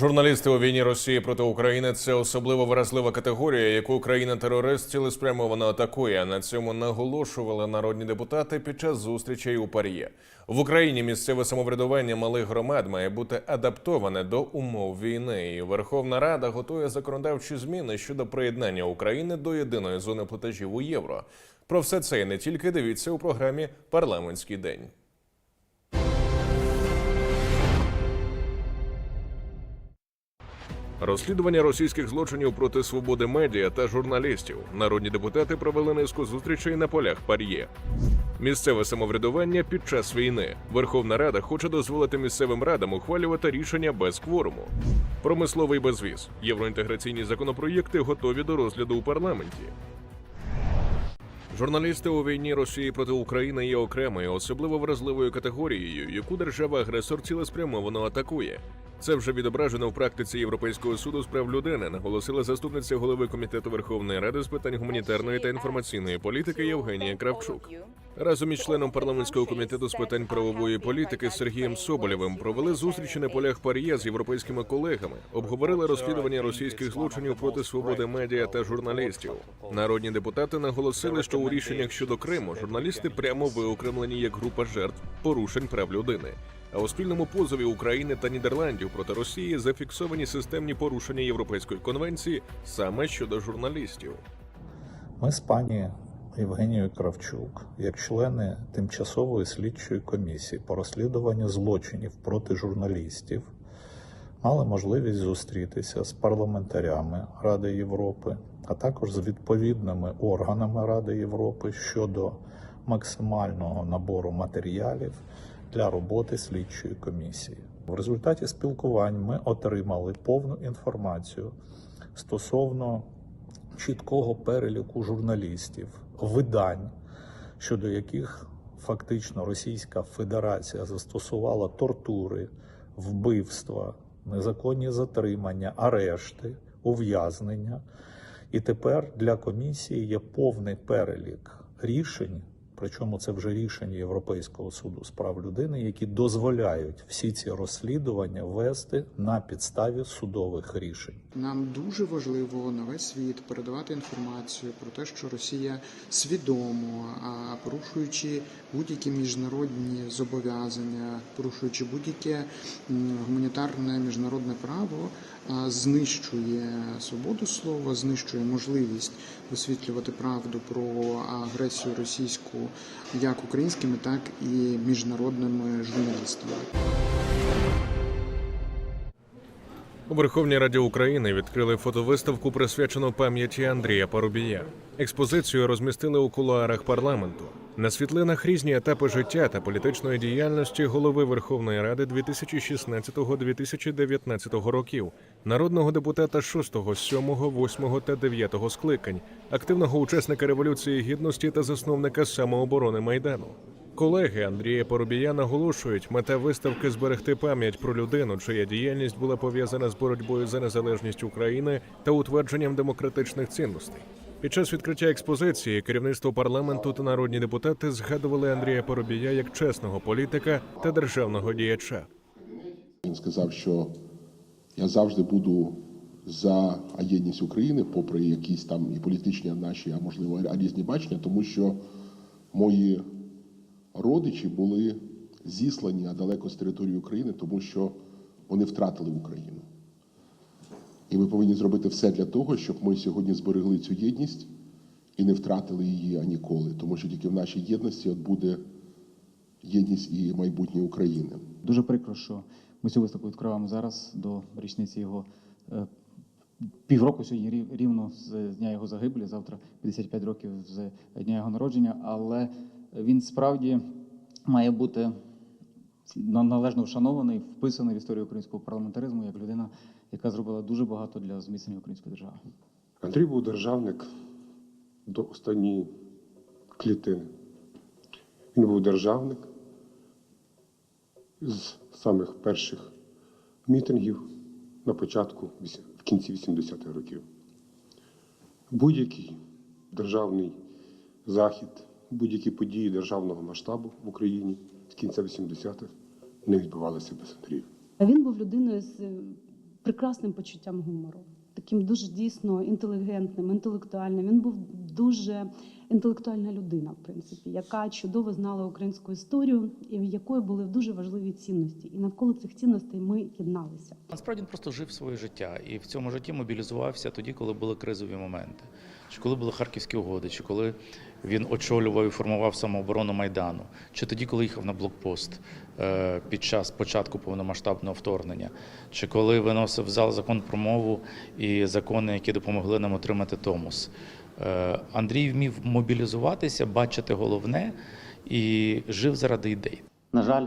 Журналісти у війні Росії проти України це особливо вразлива категорія, яку країна-терорист цілеспрямовано атакує. На цьому наголошували народні депутати під час зустрічей у Пар'є. В Україні місцеве самоврядування малих громад має бути адаптоване до умов війни. І Верховна Рада готує законодавчі зміни щодо приєднання України до єдиної зони платежів у євро. Про все це і не тільки дивіться у програмі Парламентський день. Розслідування російських злочинів проти свободи медіа та журналістів. Народні депутати провели низку зустрічей на полях Пар'є. Місцеве самоврядування під час війни. Верховна Рада хоче дозволити місцевим радам ухвалювати рішення без кворуму. Промисловий безвіз. Євроінтеграційні законопроєкти готові до розгляду у парламенті. Журналісти у війні Росії проти України є окремою, особливо вразливою категорією, яку держава-агресор цілеспрямовано атакує. Це вже відображено в практиці Європейського суду з прав людини, наголосила заступниця голови комітету Верховної Ради з питань гуманітарної та інформаційної політики Євгенія Кравчук. Разом із членом парламентського комітету з питань правової політики Сергієм Соболєвим провели зустрічі на полях Пар'є з європейськими колегами, обговорили розслідування російських злочинів проти свободи медіа та журналістів. Народні депутати наголосили, що у рішеннях щодо Криму журналісти прямо виокремлені як група жертв порушень прав людини. А у спільному позові України та Нідерландів проти Росії зафіксовані системні порушення Європейської конвенції саме щодо журналістів. Ми з пані Євгенією Кравчук, як члени тимчасової слідчої комісії по розслідуванню злочинів проти журналістів, мали можливість зустрітися з парламентарями Ради Європи, а також з відповідними органами Ради Європи щодо максимального набору матеріалів для роботи слідчої комісії. В результаті спілкувань ми отримали повну інформацію стосовно чіткого переліку журналістів, видань, щодо яких фактично Російська Федерація застосувала тортури, вбивства, незаконні затримання, арешти, ув'язнення. І тепер для комісії є повний перелік рішень, причому це вже рішення Європейського суду з прав людини, які дозволяють всі ці розслідування вести на підставі судових рішень. Нам дуже важливо на весь світ передавати інформацію про те, що Росія свідомо, порушуючи будь-які міжнародні зобов'язання, порушуючи будь-яке гуманітарне міжнародне право, знищує свободу слова, знищує можливість висвітлювати правду про агресію російську як українськими, так і міжнародними журналістами. У Верховній Раді України відкрили фотовиставку, присвячену пам'яті Андрія Парубія. Експозицію розмістили у кулуарах парламенту. На світлинах різні етапи життя та політичної діяльності голови Верховної Ради 2016-2019 років, народного депутата 6, 7, 8 та 9 скликань, активного учасника революції гідності та засновника самооборони майдану. Колеги Андрія Поробія наголошують, мета виставки зберегти пам'ять про людину, чия діяльність була пов'язана з боротьбою за незалежність України та утвердженням демократичних цінностей. Під час відкриття експозиції керівництво парламенту та народні депутати згадували Андрія Поробія як чесного політика та державного діяча. Він сказав, що я завжди буду за єдність України, попри якісь там і політичні наші, а можливо різні бачення, тому що мої родичі були зіслані далеко з території України, тому що вони втратили Україну. І ми повинні зробити все для того, щоб ми сьогодні зберегли цю єдність і не втратили її аніколи, тому що тільки в нашій єдності от буде єдність і майбутнє України. Дуже прикро, що ми цю виставку відкриваємо зараз до річниці його е, півроку сьогодні рівно з дня його загибелі, завтра 55 років з дня його народження. Але він справді має бути на- належно вшанований, вписаний в історію українського парламентаризму як людина, яка зробила дуже багато для зміцнення української держави. Андрій був державник до останньої клітини. Він був державник з самих перших мітингів на початку, в кінці 80-х років. Будь-який державний захід, будь-які події державного масштабу в Україні з кінця 80-х не відбувалися без Андрія. Він був людиною з прекрасним почуттям гумору, таким дуже дійсно інтелігентним, інтелектуальним. Він був дуже інтелектуальна людина, в принципі, яка чудово знала українську історію і в якої були дуже важливі цінності. І навколо цих цінностей ми єдналися. Насправді він просто жив своє життя і в цьому житті мобілізувався тоді, коли були кризові моменти, чи коли були харківські угоди, чи коли він очолював і формував самооборону майдану, чи тоді, коли їхав на блокпост е, під час початку повномасштабного вторгнення, чи коли виносив в зал закон про мову і закони, які допомогли нам отримати Томос. Е, Андрій вмів мобілізуватися, бачити головне і жив заради ідей. На жаль,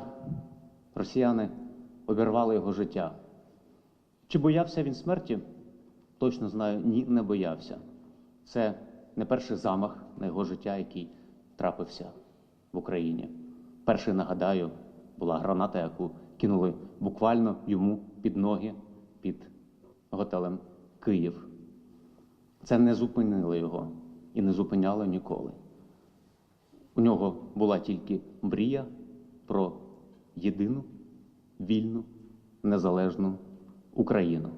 росіяни обірвали його життя. Чи боявся він смерті? Точно знаю, ні, не боявся. Це не перший замах на його життя, який трапився в Україні. Перший, нагадаю, була граната, яку кинули буквально йому під ноги під готелем Київ. Це не зупинило його і не зупиняло ніколи. У нього була тільки мрія про єдину, вільну, незалежну Україну.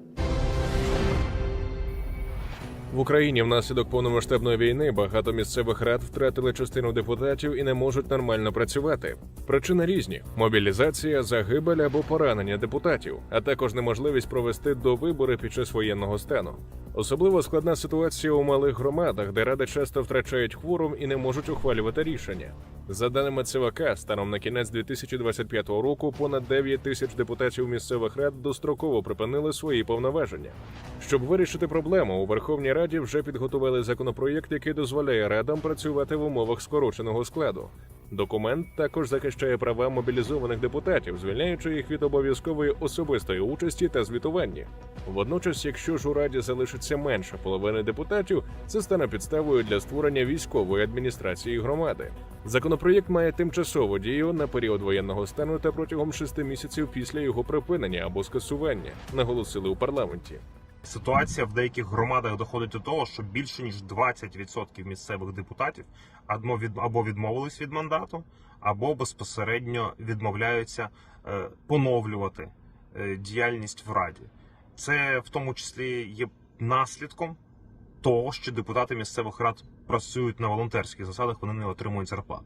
В Україні внаслідок повномасштабної війни багато місцевих рад втратили частину депутатів і не можуть нормально працювати. Причини різні: мобілізація, загибель або поранення депутатів, а також неможливість провести довибори під час воєнного стану. Особливо складна ситуація у малих громадах, де ради часто втрачають хворум і не можуть ухвалювати рішення. За даними ЦВК, станом на кінець 2025 року понад 9 тисяч депутатів місцевих рад достроково припинили свої повноваження. Щоб вирішити проблему, у Верховній Раді вже підготували законопроєкт, який дозволяє радам працювати в умовах скороченого складу. Документ також захищає права мобілізованих депутатів, звільняючи їх від обов'язкової особистої участі та звітування. Водночас, якщо ж у раді залишиться менше половини депутатів, це стане підставою для створення військової адміністрації громади. Законопроєкт має тимчасову дію на період воєнного стану та протягом шести місяців після його припинення або скасування, наголосили у парламенті. Ситуація в деяких громадах доходить до того, що більше ніж 20% місцевих депутатів або від або відмовились від мандату, або безпосередньо відмовляються е, поновлювати е, діяльність в раді. Це в тому числі є наслідком того, що депутати місцевих рад працюють на волонтерських засадах, вони не отримують зарплат.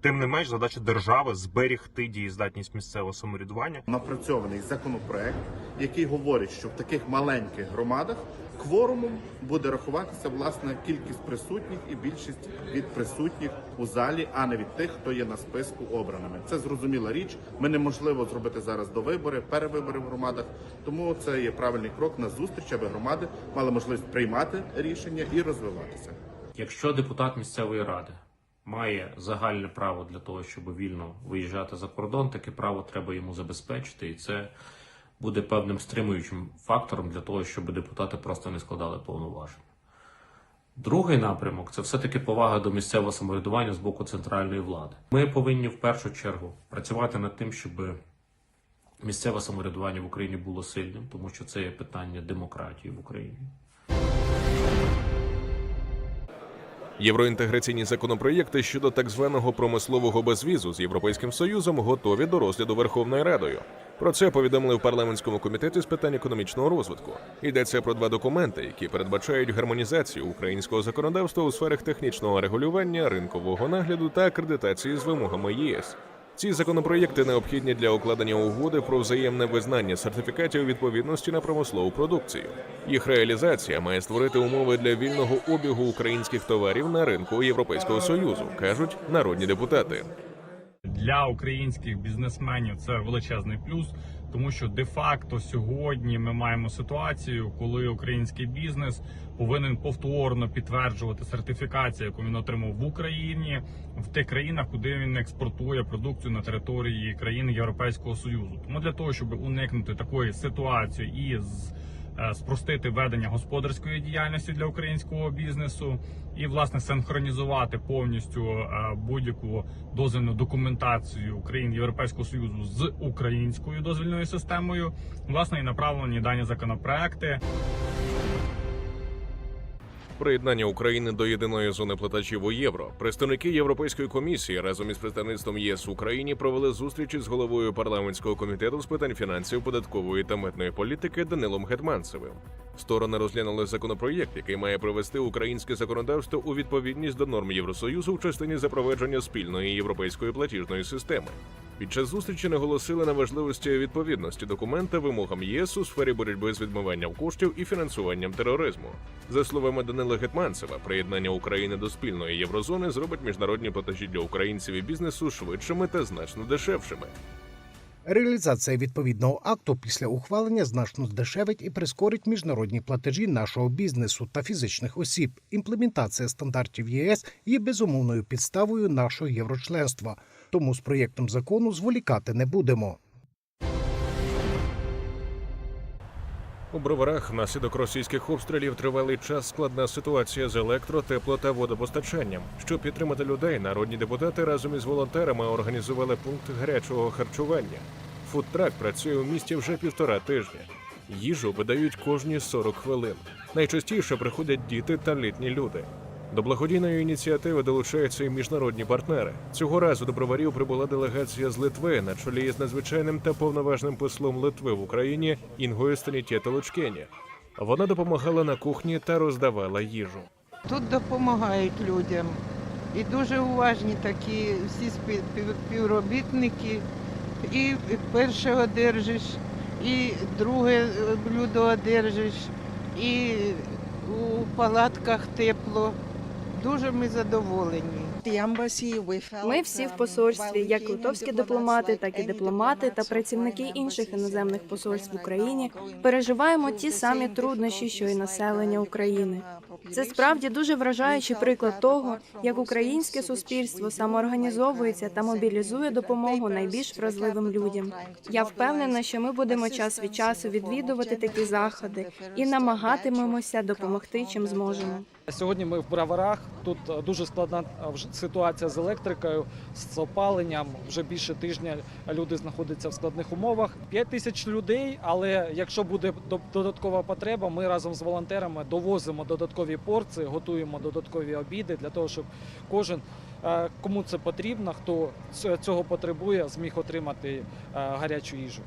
Тим не менш, задача держави зберігти дієздатність місцевого самоврядування напрацьований законопроект, який говорить, що в таких маленьких громадах кворумом буде рахуватися власне кількість присутніх і більшість від присутніх у залі, а не від тих, хто є на списку обраними. Це зрозуміла річ. Ми неможливо зробити зараз до вибори, перевибори в громадах. Тому це є правильний крок на зустріч, аби громади мали можливість приймати рішення і розвиватися. Якщо депутат місцевої ради має загальне право для того, щоб вільно виїжджати за кордон, таке право треба йому забезпечити, і це буде певним стримуючим фактором для того, щоб депутати просто не складали повноваження. Другий напрямок це все-таки повага до місцевого самоврядування з боку центральної влади. Ми повинні в першу чергу працювати над тим, щоб місцеве самоврядування в Україні було сильним, тому що це є питання демократії в Україні. Євроінтеграційні законопроєкти щодо так званого промислового безвізу з Європейським Союзом готові до розгляду Верховною Радою. Про це повідомили в парламентському комітеті з питань економічного розвитку. Йдеться про два документи, які передбачають гармонізацію українського законодавства у сферах технічного регулювання, ринкового нагляду та акредитації з вимогами ЄС. Ці законопроєкти необхідні для укладення угоди про взаємне визнання сертифікатів відповідності на промислову продукцію. Їх реалізація має створити умови для вільного обігу українських товарів на ринку Європейського союзу, кажуть народні депутати. Для українських бізнесменів це величезний плюс, тому що де-факто сьогодні ми маємо ситуацію, коли український бізнес повинен повторно підтверджувати сертифікацію, яку він отримав в Україні, в тих країнах, куди він експортує продукцію на території країн Європейського союзу. Тому для того, щоб уникнути такої ситуації і з спростити ведення господарської діяльності для українського бізнесу і власне синхронізувати повністю е, будь-яку дозвільну документацію країн Європейського союзу з українською дозвільною системою. Власне і направлені дані законопроекти. Приєднання України до єдиної зони платежів у євро. Представники Європейської комісії разом із представництвом ЄС в Україні провели зустрічі з головою парламентського комітету з питань фінансів, податкової та митної політики Данилом Гетманцевим. Сторони розглянули законопроєкт, який має привести українське законодавство у відповідність до норм Євросоюзу в частині запровадження спільної європейської платіжної системи. Під час зустрічі наголосили на важливості відповідності документа вимогам ЄС у сфері боротьби з відмиванням коштів і фінансуванням тероризму. За словами Данила Гетманцева, приєднання України до спільної єврозони зробить міжнародні платежі для українців і бізнесу швидшими та значно дешевшими. Реалізація відповідного акту після ухвалення значно здешевить і прискорить міжнародні платежі нашого бізнесу та фізичних осіб. Імплементація стандартів ЄС є безумовною підставою нашого єврочленства. Тому з проєктом закону зволікати не будемо. У броварах внаслідок російських обстрілів тривалий час складна ситуація з електро, тепло та водопостачанням. Щоб підтримати людей, народні депутати разом із волонтерами організували пункт гарячого харчування. Фудтрак працює у місті вже півтора тижня. Їжу видають кожні 40 хвилин. Найчастіше приходять діти та літні люди. До благодійної ініціативи долучаються і міжнародні партнери. Цього разу до броварів прибула делегація з Литви на чолі з надзвичайним та повноважним послом Литви в Україні Інгою Станітєто Лучкені. Вона допомагала на кухні та роздавала їжу. Тут допомагають людям. І дуже уважні такі всі спів- співробітники. І перше одержиш, і друге е, блюдо одержиш, і у палатках тепло. Дуже ми задоволені. Ми всі в посольстві, як литовські дипломати, так і дипломати та працівники інших іноземних посольств в Україні, переживаємо ті самі труднощі, що й населення України. Це справді дуже вражаючий приклад того, як українське суспільство самоорганізовується та мобілізує допомогу найбільш вразливим людям. Я впевнена, що ми будемо час від часу відвідувати такі заходи і намагатимемося допомогти, чим зможемо. Сьогодні ми в браварах. Тут е, дуже складна е, ситуація з електрикою, з опаленням. Вже більше тижня люди знаходяться в складних умовах. П'ять тисяч людей. Але якщо буде додаткова потреба, ми разом з волонтерами довозимо додаткові порції, готуємо додаткові обіди для того, щоб кожен, е, кому це потрібно, хто цього потребує, зміг отримати гарячу їжу.